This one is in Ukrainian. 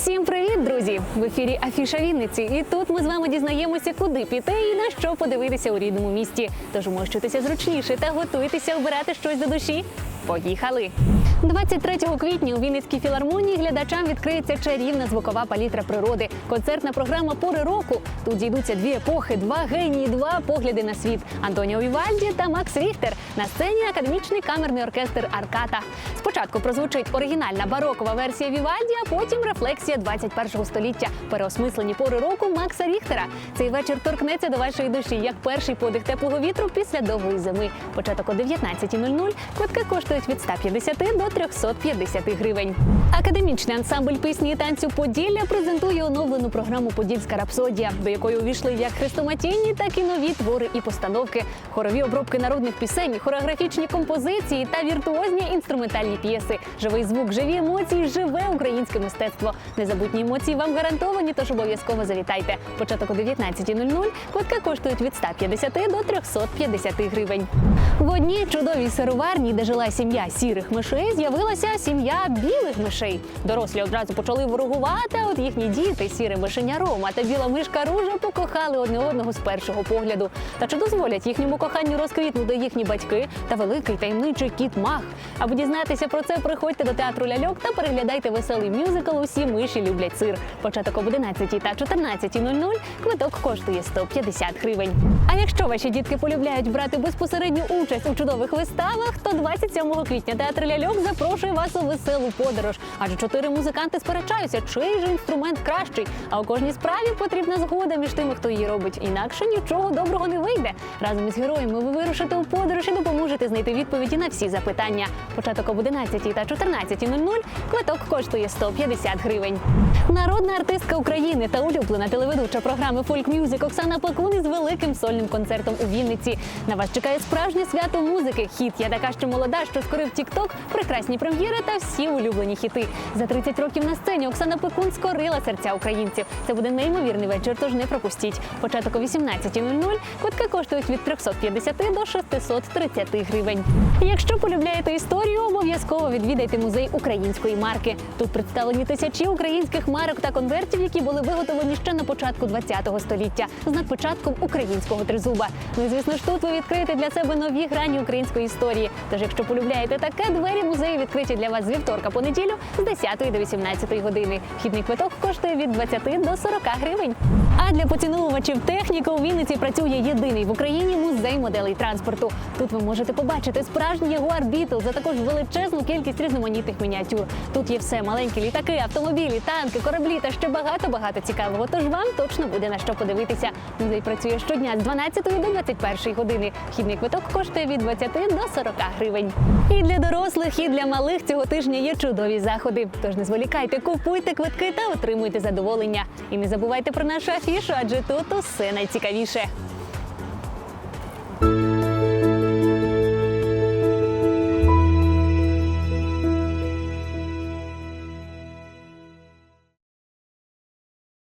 Усім привіт, друзі! В ефірі Афіша Вінниці. І тут ми з вами дізнаємося, куди піти і на що подивитися у рідному місті. Тож мощуйтеся зручніше та готуйтеся обирати щось до душі. Поїхали! 23 квітня у Вінницькій філармонії глядачам відкриється чарівна звукова палітра природи. Концертна програма пори року. Тут зійдуться дві епохи, два генії, два погляди на світ. Антоніо Вівальді та Макс Ріхтер. На сцені академічний камерний оркестр Арката. Спочатку прозвучить оригінальна барокова версія Вівальді, а потім рефлексія 21 століття. Переосмислені пори року Макса Ріхтера. Цей вечір торкнеться до вашої душі як перший подих теплого вітру після довгої зими. Початок о 19.00. Квитки коштують від 150 до 350 гривень. Академічний ансамбль пісні і танцю Поділля презентує оновлену програму Подільська рапсодія, до якої увійшли як хрестоматійні, так і нові твори і постановки, хорові обробки народних пісень, хореографічні композиції та віртуозні інструментальні п'єси. Живий звук, живі емоції, живе українське мистецтво. Незабутні емоції вам гарантовані, тож обов'язково завітайте. Початок о 19.00. Квитки коштують від 150 до 350 гривень. В одній чудовій сироварні, де жила сім'я сірих мишей, з'явилася сім'я білих мишей. Дорослі одразу почали ворогувати, а от їхні діти, сіре мишеня Рома та біла мишка Ружа, покохали одне одного з першого погляду. Та чи дозволять їхньому коханню розквітнути їхні батьки та великий таємничий кіт Мах? Аби дізнатися про це, приходьте до театру ляльок та переглядайте веселий мюзикл Усі миші люблять сир. Початок об 11 та 14.00. Квиток коштує 150 гривень. А якщо ваші дітки полюбляють брати безпосередню участь у чудових виставах, то 27 квітня театр ляльок запрошує вас у веселу подорож. Адже чотири музиканти сперечаються, чий же інструмент кращий. А у кожній справі потрібна згода між тими, хто її робить. Інакше нічого доброго не вийде. Разом із героями ви вирушите у подорож і допоможете знайти відповіді на всі запитання. Початок об 11 та 14.00. Квиток коштує 150 гривень. Народна артистка України та улюблена телеведуча програми Folk Music Оксана Пакун із великим сольним концертом у Вінниці. На вас чекає справжнє свято музики. Хіт я така, що молода, що скорив Тікток, прекрасні прем'єри та всі улюблені хіти. За 30 років на сцені Оксана Пекун скорила серця українців. Це буде неймовірний вечір, тож не пропустіть. Початок о 18.00. Квитки коштують від 350 до 630 гривень. Якщо полюбляєте історію, обов'язково відвідайте музей української марки. Тут представлені тисячі українських марок та конвертів, які були виготовлені ще на початку ХХ століття з надпочатком українського тризуба. Ну і звісно ж тут ви відкриєте для себе нові грані української історії. Тож, якщо полюбляєте таке, двері музею відкриті для вас з вівторка по неділю з 10 до 18 години. Вхідний квиток коштує від 20 до 40 гривень. А для поціновувачів техніки у Вінниці працює єдиний в Україні музей моделей транспорту. Тут ви можете побачити справжній Jaguar Beetle, а також величезну кількість різноманітних мініатюр. Тут є все маленькі літаки, автомобілі, танки, кораблі та ще багато багато цікавого. Тож вам точно буде на що подивитися. Музей працює щодня з 12 до 21 години. Вхідний квиток коштує від 20 до 40 гривень. І для дорослих, і для малих цього тижня є чудові заходи. Тож не зволікайте, купуйте квитки та отримуйте задоволення. І не забувайте про нашу афішу, адже тут усе найцікавіше.